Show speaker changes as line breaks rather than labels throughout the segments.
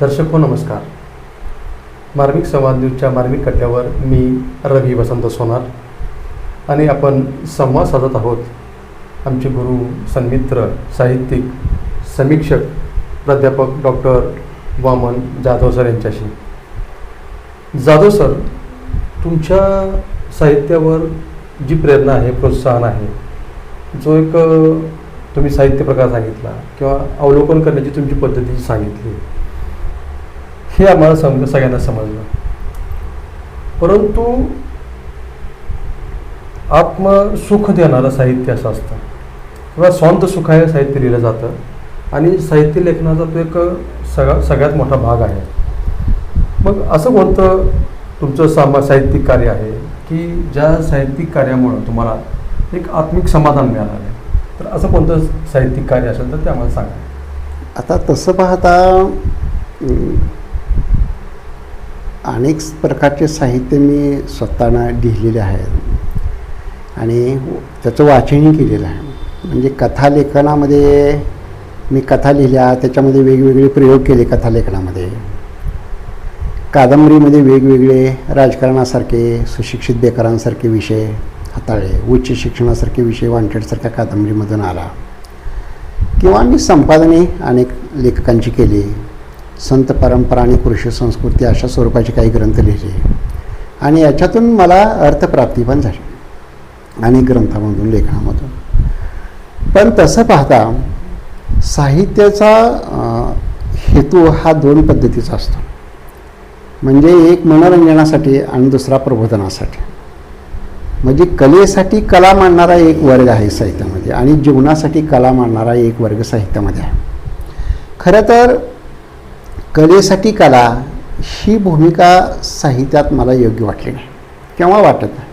दर्शक हो नमस्कार. मार्मिक संवाद न्यूजच्या मार्मिक कट्ट्यावर मी रवी वसंत सोनार आणि आपण संवाद साधत आहोत आमचे गुरु सन्मित्र साहित्यिक समीक्षक प्राध्यापक डॉक्टर वामन जाधव सर यांच्याशी. जाधव सर तुमच्या साहित्यावर जी प्रेरणा आहे प्रोत्साहन आहे जो एक तुम्ही साहित्य प्रकार सांगितला किंवा अवलोकन करण्याची तुमची पद्धती सांगितली हे आम्हाला सम सगळ्यांना समजलं. परंतु आत्मसुख देणारं साहित्य असं असतं. किंवा स्वांत सुखाय साहित्य लिहिलं जातं. आणि साहित्य लेखनाचा तो एक सगळा सगळ्यात मोठा भाग आहे. मग असं कोणतं तुमचं सामा साहित्यिक कार्य आहे की ज्या साहित्यिक कार्यामुळं तुम्हाला एक आत्मिक समाधान मिळालं आहे? तर असं कोणतं साहित्यिक कार्य असेल तर ते आम्हाला सांगा.
आता तसं पाहता अनेक प्रकारचे साहित्य मी स्वतःना लिहिलेले आहेत. आणि त्याचं वाचनही केलेलं आहे. म्हणजे कथालेखनामध्ये मी कथा लिहिल्या त्याच्यामध्ये वेगवेगळे प्रयोग केले कथालेखनामध्ये. कादंबरीमध्ये वेगवेगळे राजकारणासारखे सुशिक्षित बेकारांसारखे विषय हाताळले उच्च शिक्षणासारखे विषय वांटेडसारख्या कादंबरीमधून आला. किंवा मी संपादने अनेक लेखकांची केली. संत परंपरा आणि कृषी संस्कृती अशा स्वरूपाचे काही ग्रंथ लिहिले आणि याच्यातून मला अर्थप्राप्ती पण झाली. अनेक ग्रंथामधून लेखनामधून. पण तसं पाहता साहित्याचा हेतू हा दोन पद्धतीचा असतो. म्हणजे एक मनोरंजनासाठी आणि दुसरा प्रबोधनासाठी. म्हणजे कलेसाठी कला मांडणारा एक वर्ग आहे साहित्यामध्ये आणि जीवनासाठी कला मांडणारा एक वर्ग साहित्यामध्ये आहे. खरं तर कलेसाठी कला ही भूमिका साहित्यात मला योग्य वाटली नाही. किंवा वाटत नाही?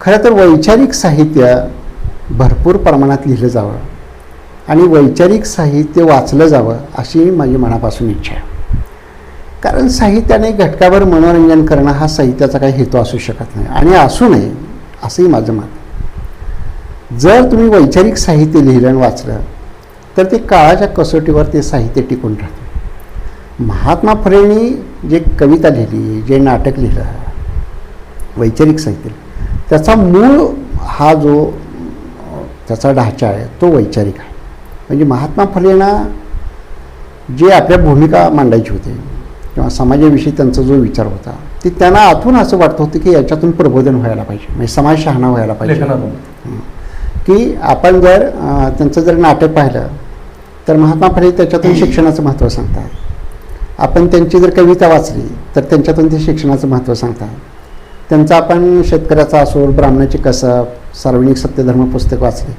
खरं तर वैचारिक साहित्य भरपूर प्रमाणात लिहिलं जावं आणि वैचारिक साहित्य वाचलं जावं अशी माझी मनापासून इच्छा आहे. कारण साहित्याने घटकावर मनोरंजन करणं हा साहित्याचा काही हेतू असू शकत नाही आणि असू नये असंही माझं मत जर तुम्ही वैचारिक साहित्य लिहिलं आणि वाचलं तर ते काळाच्या कसोटीवर ते साहित्य टिकून राहतं. महात्मा फुलेंनी जे कविता लिहिली जे नाटक लिहिलं वैचारिक साहित्य त्याचा मूळ हा जो त्याचा ढाचा आहे तो वैचारिक आहे. म्हणजे महात्मा फुलेंना जे आपल्या भूमिका मांडायची होती किंवा समाजाविषयी त्यांचा जो विचार होता ते त्यांना आतून असं वाटत होतं की याच्यातून प्रबोधन व्हायला पाहिजे म्हणजे समाज शहाणा व्हायला पाहिजे. की आपण जर त्यांचं जर नाटक पाहिलं तर महात्मा फुले त्याच्यातून शिक्षणाचं महत्त्व सांगतात. आपण त्यांची जर कविता वाचली तर त्यांच्यातून ते शिक्षणाचं महत्त्व सांगतात. त्यांचं आपण शेतकऱ्याचा असो ब्राह्मणाची कसब सार्वजनिक सत्यधर्म पुस्तक वाचले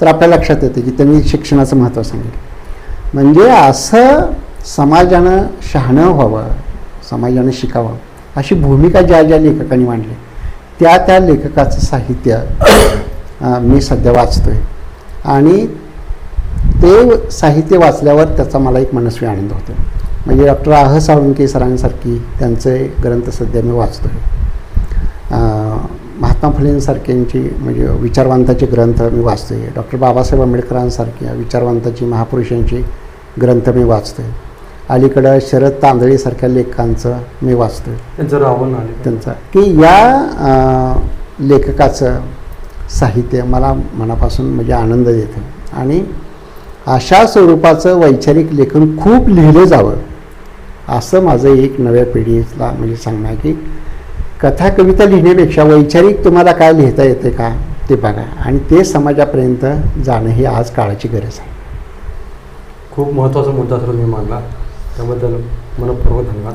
तर आपल्या लक्षात येते की त्यांनी शिक्षणाचं महत्त्व सांगितलं. म्हणजे असं समाजानं शहाणं व्हावं समाजानं शिकावं अशी भूमिका ज्या ज्या लेखकांनी मांडली त्या त्या लेखकाचं साहित्य मी सध्या वाचतो आहे आणि ते साहित्य वाचल्यावर त्याचा मला एक मनस्वी आनंद होतो म्हणजे डॉक्टर आह साळुंके सरांसारखी त्यांचे ग्रंथ सध्या मी वाचतो आहे महात्मा फुलेंसारख्यांची म्हणजे विचारवंताचे ग्रंथ मी वाचतो आहे डॉक्टर बाबासाहेब आंबेडकरांसारख्या विचारवंताची महापुरुषांची ग्रंथ मी वाचतो आहे अलीकडं शरद तांदळेसारख्या लेखकांचं मी वाचतो आहे
त्यांचं रावण आले.
त्यांचा. की या लेखकाचं साहित्य मला मनापासून म्हणजे आनंद देतं. आणि अशा स्वरूपाचं वैचारिक लेखन खूप लिहिलं जावं. असं माझं एक नव्या पिढीला म्हणजे सांगणं आहे की कथा कविता लिहिण्यापेक्षा वैचारिक तुम्हाला काय लिहिता येते का ते बघा. आणि ते समाजापर्यंत जाणं ही आज काळाची गरज आहे.
खूप महत्त्वाचा मुद्दा सर तुम्ही मांडला. त्याबद्दल मनपूर्वक धन्यवाद.